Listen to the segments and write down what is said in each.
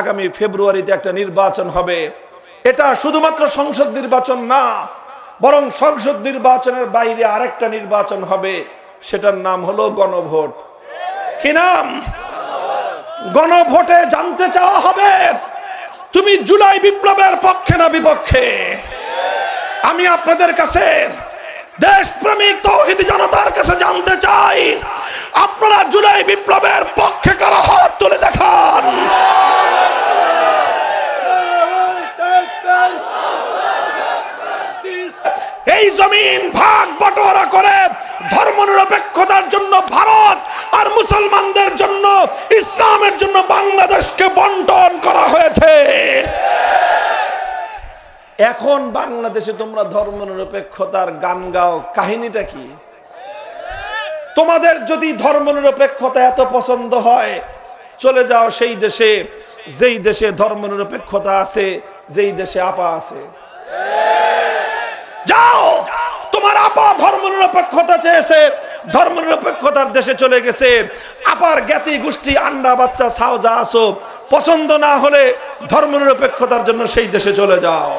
আগামী ফেব্রুয়ারিতে একটা নির্বাচন হবে। এটা শুধুমাত্র সংসদ নির্বাচন না, বরং সংসদ নির্বাচনের বাইরে আরেকটা নির্বাচন হবে। সেটার নাম হলো গণভোট। কি নাম? গণভোটে জানতে চাওয়া হবে, তুমি জুলাই বিপ্লবের পক্ষে না বিপক্ষে? আমি আপনাদের কাছে দেশপ্রেমিক তৌহিদি জনতার কাছে জানতে চাই, আপনারা জুলাই বিপ্লবের পক্ষে কারা হাত তুলে দেখান এই জমিন ভাগ বটোয়ারা করে ধর্মনিরপেক্ষতার জন্য ভারত আর মুসলমানদের জন্য, ইসলামের জন্য বাংলাদেশকে বন্টন করা হয়েছে। এখন বাংলাদেশে তোমরা ধর্মনিরপেক্ষতার গান গাও, কাহিনীটা কি? তোমাদের যদি ধর্মনিরপেক্ষতা এত পছন্দ হয়, চলে যাও সেই দেশে, যেই দেশে ধর্ম নিরপেক্ষতা আছে, যেই দেশে আপা আছে। যাও! তোমার আপা ধর্ম নিরপেক্ষতা চেয়েছে ধর্মনিরপেক্ষতার দেশে চলে গেছে। আপার জ্ঞাতি গোষ্ঠী, আন্ডা, বাচ্চা, সাওজা আসো পছন্দ না হলে ধর্মনিরপেক্ষতার জন্য সেই দেশে চলে যাও।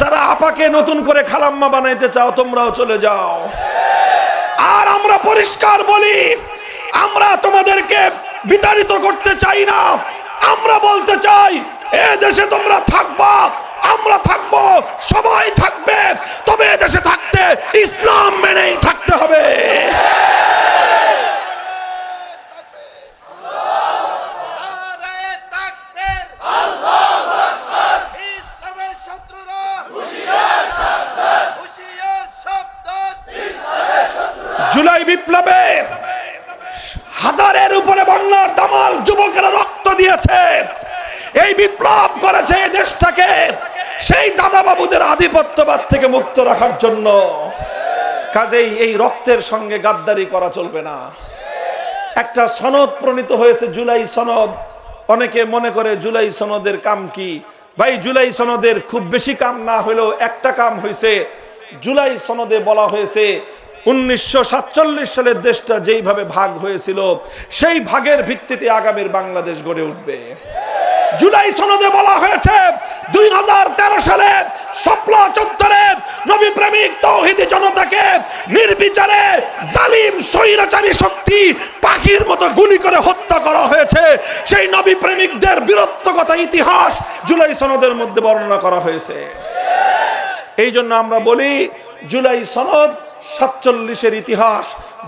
যারা আপাকে নতুন করে খালাম্মা বানাইতে চাও, তোমরাও চলে যাও। আর আমরা পরিষ্কার বলি, আমরা তোমাদেরকে বিতাড়িত করতে চাই না। আমরা বলতে চাই, এ দেশে তোমরা থাকবা, আমরা থাকব, সবাই থাকবে। তবে এ দেশে থাকতে ইসলাম মেনেই থাকতে হবে নারায়ে তাকবীর ইসলামের শত্রুরা হুঁশিয়ার সাবধান জুলাই বিপ্লবে হাজারের উপরে বাংলার দামাল যুবকেরা রক্ত দিয়েছে এই বিপ্লব করেছে এই দেশটাকে, সেই দাদা বাবুদের আধিপত্যবাদ থেকে মুক্ত রাখার জন্য। কাজেই এই রক্তের সঙ্গে গাদ্দারি করা চলবে না। একটা সনদ প্রণীত হয়েছে জুলাই সনদ। অনেকে মনে করে জুলাই সনদের কাম কি? ভাই, জুলাই সনদের খুব বেশি কাম না হলেও একটা কাম হয়েছে। জুলাই সনদে বলা হয়েছে, উনিশশো সাতচল্লিশ সালের দেশটা যেইভাবে ভাগ হয়েছিল, সেই ভাগের ভিত্তিতে আগামীর বাংলাদেশ গড়ে উঠবে। জুলাই সনদে বলা হয়েছে, দুই হাজার তেরো সালে স্বপ্ন চত্বরে নবী প্রেমিক তৌহিদি জনতাকে নির্বিচারে জালিম স্বৈরাচারী শক্তি পাখির মতো গুলি করে হত্যা করা হয়েছে। সেই নবী প্রেমিকদের বীরত্বগত ইতিহাস জুলাই সনদের মধ্যে বর্ণনা করা হয়েছে। এই জন্য আমরা বলি, জুলাই সনদ সাতচল্লিশের ইতিহাস।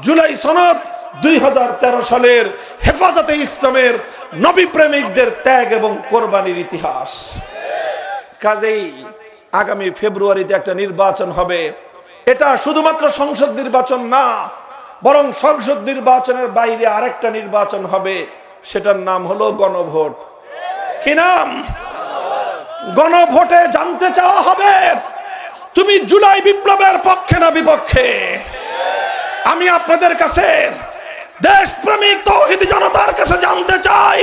জুলাই সনদ দুই হাজার তেরো সালের হেফাজতে ইসলামের নবী প্রেমিকদের ত্যাগ এবং কোরবানির ইতিহাস। কাজেই আগামী ফেব্রুয়ারিতে একটা নির্বাচন হবে। এটা শুধুমাত্র সংসদ নির্বাচন না, বরং সংসদ নির্বাচনের বাইরে আরেকটা নির্বাচন হবে। সেটার নাম হলো গণভোট। কি নাম? গণভোটে জানতে চাওয়া হবে, তুমি জুলাই বিপ্লবের পক্ষে না বিপক্ষে? আমি আপনাদের কাছে দেশপ্রেমিক তৌহিদি জনতার কাছে জানতে চাই,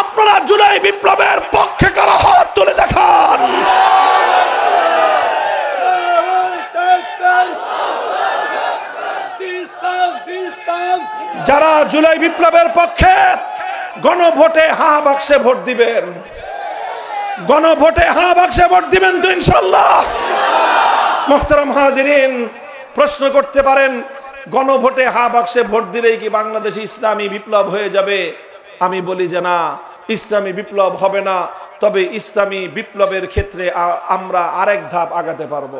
আপনারা জুলাই বিপ্লবের পক্ষে কারা হাত তুলে দেখান? যারা জুলাই বিপ্লবের পক্ষে গণভোটে হা বাক্সে ভোট দিবেন, গণভোটে হা বাক্সে ভোট দিবেন তো ইনশাল্লাহ। মোহতারাম হাজিরিন, প্রশ্ন করতে পারেন গণভোটে হা বাক্সে ভোট দিলেই কি বাংলাদেশে ইসলামী বিপ্লব হয়ে যাবে? আমি বলি যে না, ইসলামী বিপ্লব হবে না, তবে ইসলামী বিপ্লবের ক্ষেত্রে আমরা আরেক ধাপ আগাতে পারব।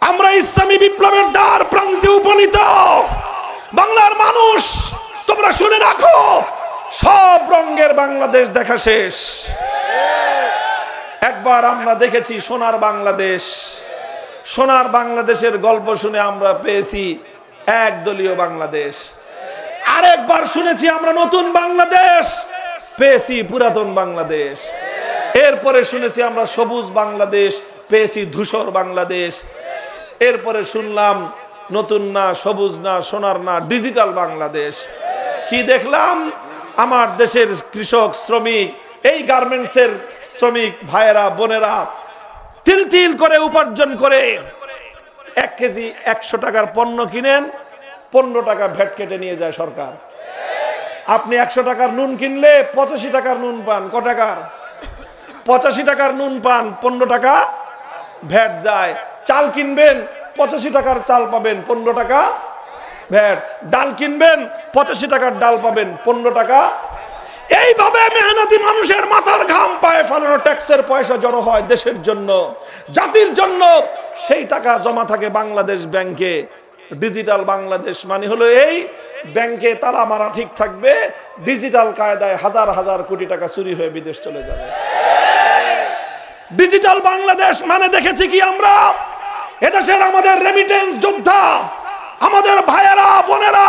আমরা ইসলামী বিপ্লবের দ্বার প্রান্তে উপনীত। বাংলার মানুষ, তোমরা শুনে রাখো, সব রঙের বাংলাদেশ দেখা শেষ। একবার আমরা দেখেছি সোনার বাংলাদেশ। সোনার বাংলাদেশের গল্প শুনে আমরা পেয়েছি একদলীয় বাংলাদেশ। আরেকবার শুনেছি আমরা নতুন বাংলাদেশ, পেয়েছি পুরাতন বাংলাদেশ। এরপরে শুনেছি আমরা সবুজ বাংলাদেশ, পেয়েছি ধূসর বাংলাদেশ। এরপরে শুনলাম নতুন না, সবুজ না, সোনার না, ডিজিটাল বাংলাদেশ। কি দেখলাম? আমার দেশের কৃষক, শ্রমিক, এই গার্মেন্টসের শ্রমিক ভাইয়েরা, বোনেরা তিল তিল করে উপার্জন করে এক কেজি একশো টাকার পণ্য কিনেন, পনেরো টাকা ভ্যাট কেটে নিয়ে যায় সরকার। আপনি একশো টাকার নুন কিনলে পঁচাশি টাকার নুন পান, ক টাকার? পঁচাশি টাকার নুন পান, পনেরো টাকা ভ্যাট যায়। চাল কিনবেন, পঁচাশি টাকার চাল পাবেন, পনেরো টাকা ভ্যাট ডাল কিনবেন, পঁচাশি টাকার ডাল পাবেন, পনেরো টাকা। এইভাবে মেহনতি মানুষের মাথার ঘাম পায়ে ফেলানো ট্যাক্সের পয়সা জড়ো হয় দেশের জন্য, জাতির জন্য। সেই টাকা জমা থাকে বাংলাদেশ ব্যাংকে। ডিজিটাল বাংলাদেশ মানে হলো এই, ব্যাংকে তালা মারা ঠিক থাকবে, ডিজিটাল কায়দায় হাজার হাজার কোটি টাকা চুরি হয়ে বিদেশ চলে যাবে। ডিজিটাল বাংলাদেশ মানে দেখেছি কি আমরা? এদেশের আমাদের রেমিটেন্স যোদ্ধা, আমাদের ভাইয়েরা, বোনেরা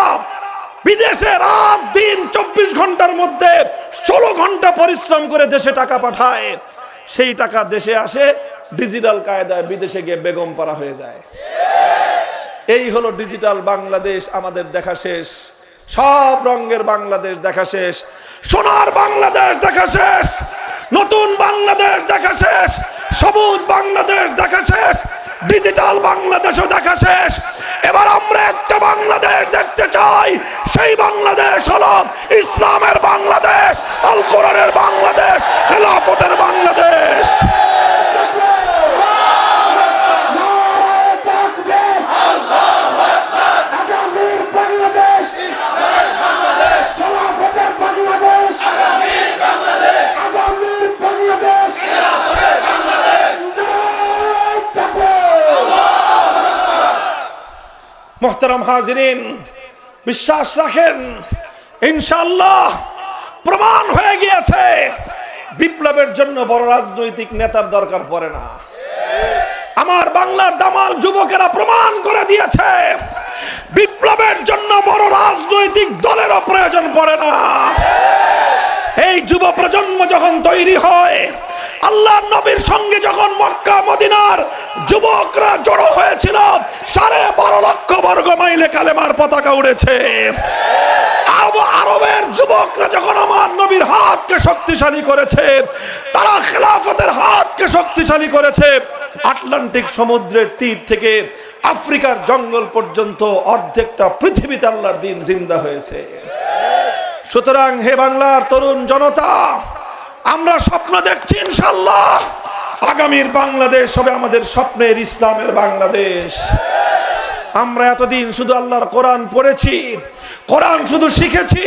বিদেশে রাত দিন চব্বিশ ঘণ্টার মধ্যে ষোলো ঘণ্টা পরিশ্রম করে দেশে টাকা পাঠায়। সেই টাকা দেশে আসে ডিজিটাল কায়দায় বিদেশে গিয়ে বেগম পারা হয়ে যায়। এই হলো ডিজিটাল বাংলাদেশ, আমাদের দেখা শেষ। সব রঙের বাংলাদেশ দেখা শেষ। সোনার বাংলাদেশ দেখা শেষ। নতুন বাংলাদেশ দেখা শেষ। সবুজ বাংলাদেশ দেখা শেষ। ডিজিটাল বাংলাদেশও দেখা শেষ। এবার আমরা একটা বাংলাদেশ দেখতে চাই। সেই বাংলাদেশ হল ইসলামের বাংলাদেশ, আল কোরআনের বাংলাদেশ, খেলাফতের বাংলাদেশ আগামীর বাংলাদেশ খেলাফতের বাংলাদেশ আগামীর বাংলাদেশ জয় তাকবীর। মোহতারাম হাজিরিন, বিশ্বাস রাখেন ইনশাল্লাহ প্রমাণ হয়ে গিয়েছে। বিপ্লবের জন্য বড় রাজনৈতিক নেতার দরকার পড়ে না। আমার বাংলার দামাল যুবকেরা প্রমাণ করে দিয়েছে, বিপ্লবের জন্য বড় রাজনৈতিক দলেরও প্রয়োজন পড়ে না। এই যুব প্রজন্ম যখন তৈরি হয় আল্লাহ নবীর সঙ্গে যখন মক্কা, মদিনার যুবকরা জড়ো হয়েছিল, সাড়ে বারো লক্ষ বর্গ মাইলে কালেমার পতাকা উড়েছে। আরবের যুবকরা যখন আমার নবীর হাতকে শক্তিশালী করেছে, তারা খেলাফতের হাতকে শক্তিশালী করেছে, আটলান্টিক সমুদ্রের তীর থেকে আফ্রিকার জঙ্গল পর্যন্ত অর্ধেকটা পৃথিবীতে আল্লাহর দিন জিন্দা হয়েছে। সুতরাং হে বাংলার তরুণ জনতা আমরা স্বপ্ন দেখছি ইনশাল্লাহ আগামীর বাংলাদেশ হবে আমাদের স্বপ্নের ইসলামের বাংলাদেশ। আমরা এতদিন শুধু আল্লাহর কোরআন পড়েছি, কোরআন শুধু শিখেছি,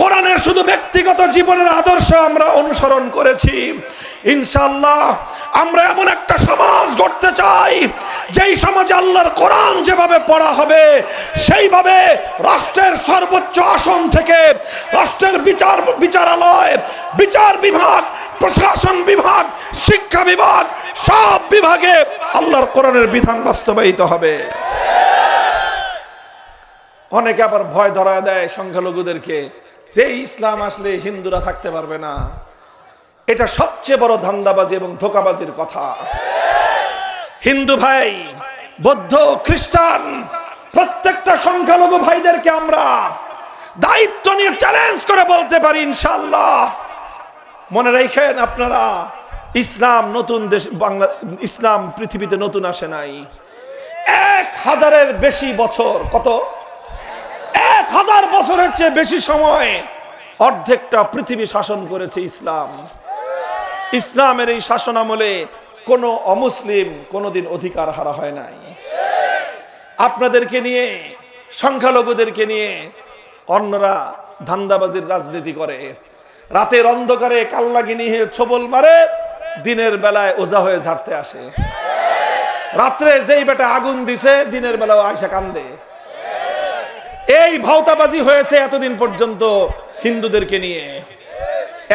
কোরআনের শুধু ব্যক্তিগত জীবনের আদর্শ আমরা অনুসরণ করেছি। ইনশাল্লাহ আমরা এমন একটা সমাজ গড়তে চাই, যেই সমাজে আল্লাহর কোরআন যেভাবে পড়া হবে, সেইভাবে রাষ্ট্রের সর্বোচ্চ আসন থেকে রাষ্ট্রের বিচার, বিচারালয়, বিচার বিভাগ, প্রশাসন বিভাগ, শিক্ষা বিভাগ, সব বিভাগে আল্লাহর কোরআনের বিধান বাস্তবায়িত হবে। অনেকে আবার ভয় ধরা দেয় সংখ্যালঘুদেরকে, যে ইসলাম আসলে হিন্দুরা থাকতে পারবে না। এটা সবচেয়ে বড় ধান্দাবাজি এবং ধোকাবাজির কথা। হিন্দু ভাই, বৌদ্ধ, খ্রিস্টান, প্রত্যেকটা সংখ্যালঘু ভাইদেরকে আমরা দায়িত্ব নিয়ে চ্যালেঞ্জ করে বলতে পারি ইনশাল্লাহ মনে রেখেন আপনারা, ইসলাম নতুন দেশ, বাংলা, ইসলাম পৃথিবীতে নতুন আসে নাই। এক হাজারের বেশি বছর, কত? এক হাজার বছরের চেয়ে বেশি সময় অর্ধেকটা পৃথিবী শাসন করেছে ইসলাম। ইসলামের এই শাসন আমলে কোনো অমুসলিম কোনোদিন অধিকার হারা হয় নাই। আপনাদেরকে নিয়ে, সংখ্যালঘুদেরকে নিয়ে অন্যরা ধান্দাবাজির রাজনীতি করে। রাতের অন্ধকারে কাল্লাগিনি হয়ে ছবল মারে, দিনের বেলায় ওজা হয়ে ঝাড়তে আসে। রাত্রে যেই বেটা আগুন দিছে, দিনের বেলাও আয়সা কান্দে। এই ভাওতাবাজি হয়েছে এতদিন পর্যন্ত হিন্দুদেরকে নিয়ে।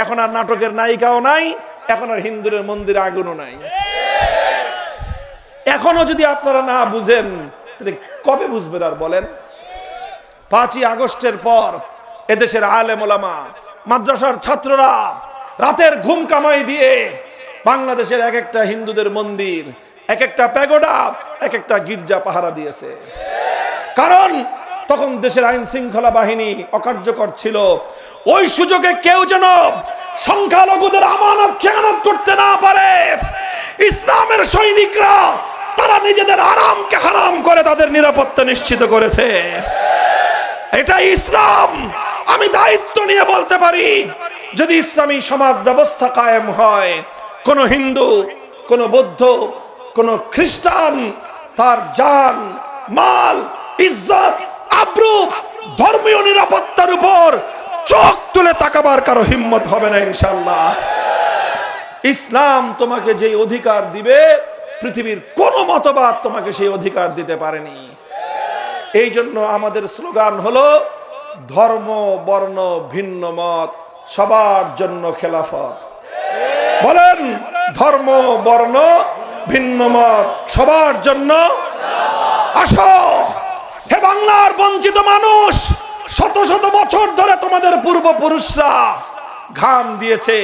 এখন আর নাটকের নায়িকাও নাই এখন আর হিন্দুদের মন্দিরে আগুনও নাই। এখনও যদি আপনারা না বুঝেন, তাহলে কবে বুঝবেন আর বলেন? পাঁচই আগস্টের পর এদেশের ওলামা, মাদ্রাসার ছাত্ররা রাতের ঘুম কামাই দিয়ে বাংলাদেশের এক একটা হিন্দুদের মন্দির এক একটা প্যাগোডা এক একটা গির্জা পাহারা দিয়েছে। কারণ তখন দেশের আইন শৃঙ্খলা বাহিনী অকার্যকর ছিল। ওই সুযোগে কেউ যেন সংখ্যালঘুদের আমানত খেয়ানত করতে না পারে। ইসলামের সৈনিকরা, তারা নিজেদের আরামকে হারাম করে তাদের নিরাপত্তা নিশ্চিত করেছে। এটা ইসলাম। আমি দায়িত্ব নিয়ে বলতে পারি, যদি ইসলামী সমাজ ব্যবস্থা কায়েম হয়, কোন হিন্দু, কোন বৌদ্ধ, কোন খ্রিস্টান, তার জান, মাল, ইজ্জত, আব্রু ধর্মীয় নিরাপত্তার উপর চোখ তুলে তাকাবার কারও হিম্মত হবে না ইনশাল্লাহ ইসলাম তোমাকে যে অধিকার দিবে, পৃথিবীর কোন মতবাদ তোমাকে সেই অধিকার দিতে পারেনি। এই জন্য আমাদের স্লোগান হলো, ধর্ম, বর্ণ, ভিন্ন মত, সবার জন্য খেলাফত। বলেন, ধর্ম, বর্ণ, ভিন্ন মত, সবার জন্য আসো, হে বাংলার বঞ্চিত মানুষ শত শত বছর ধরে তোমাদের পূর্বপুরুষরা ঘাম দিয়েছে,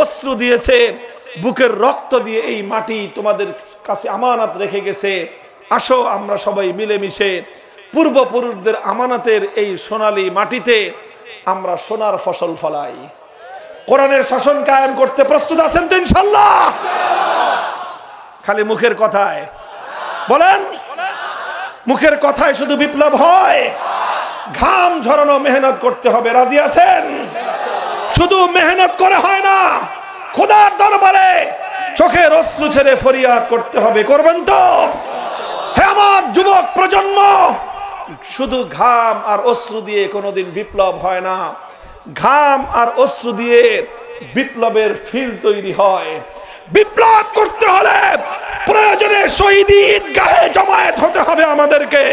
অশ্রু দিয়েছে, বুকের রক্ত দিয়ে এই মাটি তোমাদের কাছে আমানত রেখে গেছে। আসো আমরা সবাই মিলেমিশে পূর্বপুরুষদের আমানতের এই সোনালী মাটিতে আমরা সোনার ফসল ফলাই। কোরআনের শাসন কায়েম করতে প্রস্তুত আছেন তো ইনশাল্লাহ খালি মুখের কথায়। বলেন, মুখের কথায় শুধু বিপ্লব হয়। ঘাম ঝরানো মেহনত করতে হবে, রাজি আছেন? শুধু মেহনত করে হয় না, খোদার দরবারে চোখের অশ্রু ছেড়ে ফরিয়াদ করতে হবে, করবেন তো? আমার যুবক প্রজন্ম, শুধু ঘাম আর অশ্রু দিয়ে কোনোদিন বিপ্লব হয় না, ঘাম আর অশ্রু দিয়ে বিপ্লবের ফিল তৈরি হয়। বিপ্লব করতে হলে প্রয়োজনে শহীদ ঈদগাহে জমায়েত হতে হবে আমাদেরকে।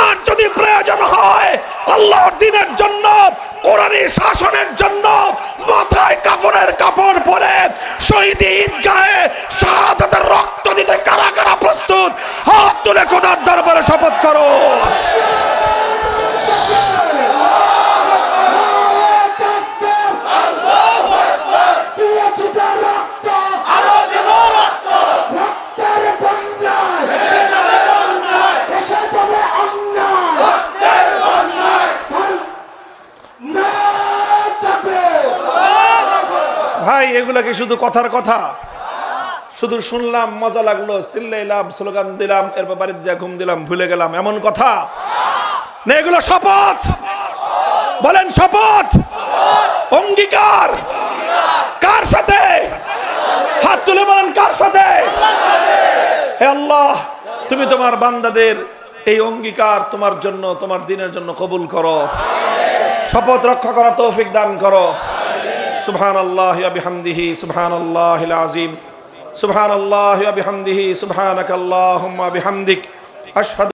আর যদি প্রয়োজন হয়, আল্লাহর দিনের জন্য, কোরআনী শাসনের জন্য, মাথায় কাপড়ের কাপড় পরে শহীদ ঈদগাহে শাহাদাতের রক্ত দিতে কারা কারা প্রস্তুত, হাত তুলে খোদার দরবারে শপথ করো দিয়েছি তার রক্ত রক্তের বন্যায় দেশে যাবে অন্যায় না যাবে ভাই এগুলা কি শুধু কথার কথা। শুধু শুনলাম, মজা লাগল চিল্লাইলাম স্লোগান দিলাম, এরপর বাড়িতে যা ঘুম দিলাম, ভুলে গেলাম, এমন কথা। না এগুলো শপথ! বলেন শপথ! অঙ্গীকার! কার সাথে? হাত তুলে বলেন কার সাথে? হে আল্লাহ, তুমি তোমার বান্দাদের এই অঙ্গীকার তোমার জন্য, তোমার দিনের জন্য কবুল করো। শপথ রক্ষা করা তৌফিক দান করো। سبحان الله وبحمده سبحان الله العظيم سبحان الله وبحمده سبحانك اللهم وبحمدك أشهد